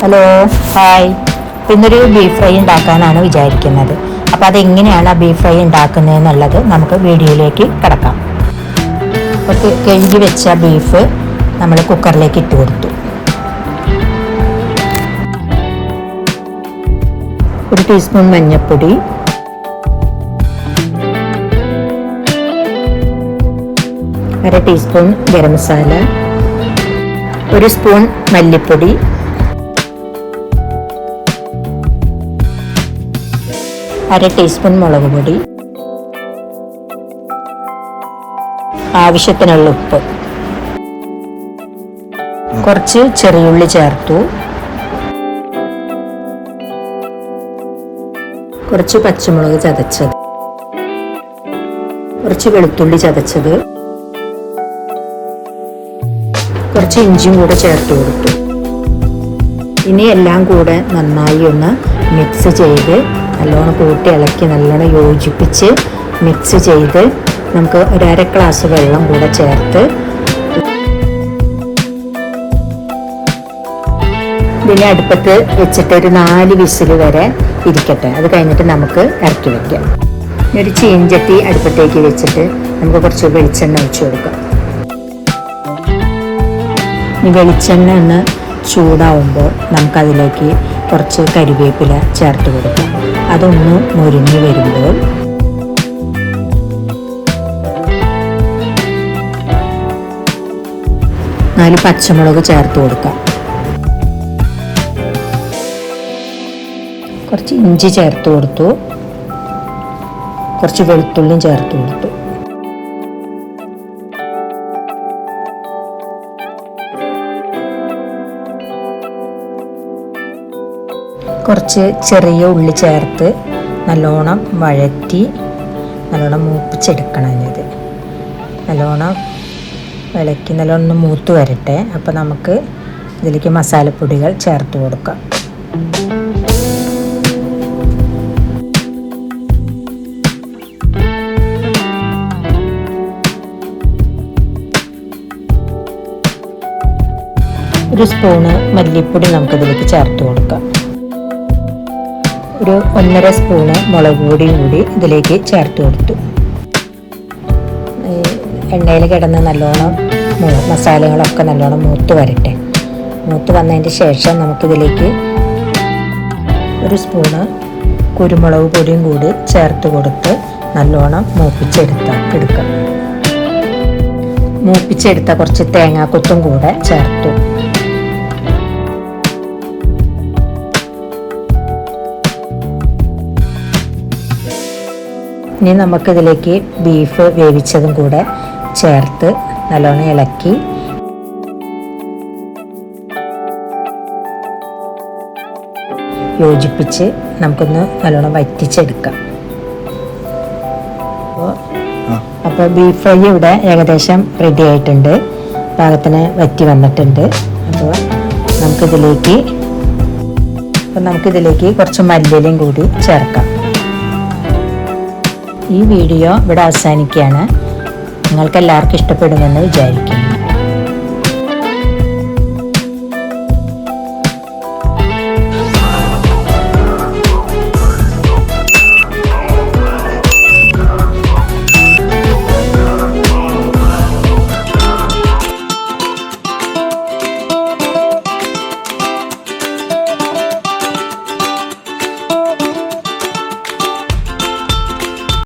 Hello hi ഇന്നൊരു beef fry ഉണ്ടാക്കാനാണ് വിചാരിക്കുന്നത്. അപ്പോൾ അതെങ്ങനെയാണ് ആ ബീഫ് ഫ്രൈ ഉണ്ടാക്കുന്നത് എന്നുള്ളത് നമുക്ക് വീഡിയോയിലേക്ക് കിടക്കാം. അപ്പോൾ കഴുകി വെച്ച ബീഫ് നമ്മൾ കുക്കറിലേക്ക് ഇട്ട് കൊടുത്തു. ഒരു ടീസ്പൂൺ മഞ്ഞൾപ്പൊടി അര ടീസ്പൂൺ ഗരം മസാല. ഒരു സ്പൂൺ മല്ലിപ്പൊടി. അര ടീസ്പൂൺ മുളക് പൊടി. ആവശ്യത്തിനുള്ള ഉപ്പ്. കുറച്ച് ചെറിയുള്ളി ചേർത്തു. കുറച്ച് പച്ചമുളക് ചതച്ചത്. കുറച്ച് വെളുത്തുള്ളി ചതച്ചത്. കുറച്ച് ഇഞ്ചിയും കൂടെ ചേർത്ത് കൊടുത്തു. ഇനി എല്ലാം കൂടെ നന്നായി ഒന്ന് മിക്സ് ചെയ്ത് നല്ലോണം കൂട്ടി ഇളക്കി നല്ലോണം യോജിപ്പിച്ച് മിക്സ് ചെയ്ത് നമുക്ക് ഒരു അര ഗ്ലാസ് വെള്ളം കൂടെ ചേർത്ത് ഇതിനെ അടുപ്പത്ത് വെച്ചിട്ട് ഒരു നാല് വിസിൽ വരെ ഇരിക്കട്ടെ. അത് കഴിഞ്ഞിട്ട് നമുക്ക് ഇറക്കി ഇനി ഒരു ചീഞ്ചട്ടി അടുപ്പത്തേക്ക് വെച്ചിട്ട് നമുക്ക് കുറച്ച് വെളിച്ചെണ്ണ ഒഴിച്ചു കൊടുക്കാം. ഈ വെളിച്ചെണ്ണ ഒന്ന് ചൂടാവുമ്പോൾ നമുക്കതിലേക്ക് കുറച്ച് കരിവേപ്പില ചേർത്ത് കൊടുക്കാം. അതൊന്ന് മുരിഞ്ഞു വരുമ്പോൾ നാല് പച്ചമുളക് ചേർത്ത് കൊടുക്കാം. കുറച്ച് ഇഞ്ചി ചേർത്ത് കൊടുത്തു. കുറച്ച് വെളുത്തുള്ളിയും ചേർത്ത് കൊടുത്തു. കുറച്ച് ചെറിയ ഉള്ളി ചേർത്ത് നല്ലോണം വഴറ്റി നല്ലോണം മൂപ്പിച്ചെടുക്കണം ഇത് നല്ലോണം വിളക്കി നല്ലോണം ഒന്ന് മൂത്ത് വരട്ടെ. അപ്പോൾ നമുക്ക് ഇതിലേക്ക് മസാലപ്പൊടികൾ ചേർത്ത് കൊടുക്കാം. ഒരു സ്പൂണ് മല്ലിപ്പൊടി നമുക്കിതിലേക്ക് ചേർത്ത് കൊടുക്കാം. ഒരു ഒന്നര സ്പൂണ് മുളക് പൊടിയും കൂടി ഇതിലേക്ക് ചേർത്ത് കൊടുത്തു. എണ്ണയിൽ കിടന്ന് നല്ലോണം മസാലകളൊക്കെ നല്ലോണം മൂത്ത് വരട്ടെ. മൂത്ത് വന്നതിന്റെ ശേഷം നമുക്കിതിലേക്ക് ഒരു സ്പൂണ് കുരുമുളക് പൊടിയും കൂടി ചേർത്ത് കൊടുത്ത് നല്ലോണം മൂപ്പിച്ചെടുത്ത എടുക്കാം. മൂപ്പിച്ചെടുത്ത കുറച്ച് തേങ്ങാക്കൊത്തും കൂടെ ചേർത്തു. ഇനി നമുക്കിതിലേക്ക് ബീഫ് വേവിച്ചതും കൂടെ ചേർത്ത് നല്ലോണം ഇളക്കി. യോജിപ്പിച്ച് നമുക്കൊന്ന് നല്ലോണം വറ്റിച്ചെടുക്കാം. അപ്പോൾ അപ്പോൾ ബീഫ് ഫ്രൈ ഇവിടെ ഏകദേശം റെഡി ആയിട്ടുണ്ട്. പാകത്തിന് വറ്റി വന്നിട്ടുണ്ട്. അപ്പോൾ നമുക്കിതിലേക്ക് അപ്പോൾ നമുക്കിതിലേക്ക് കുറച്ച് മല്ലിയിലയും കൂടി ചേർക്കാം. ഈ വീഡിയോ ഇവിടെ അവസാനിക്കുകയാണ്. നിങ്ങൾക്ക് എല്ലാവർക്കും ഇഷ്ടപ്പെടുമെന്ന് വിചാരിക്കുന്നു.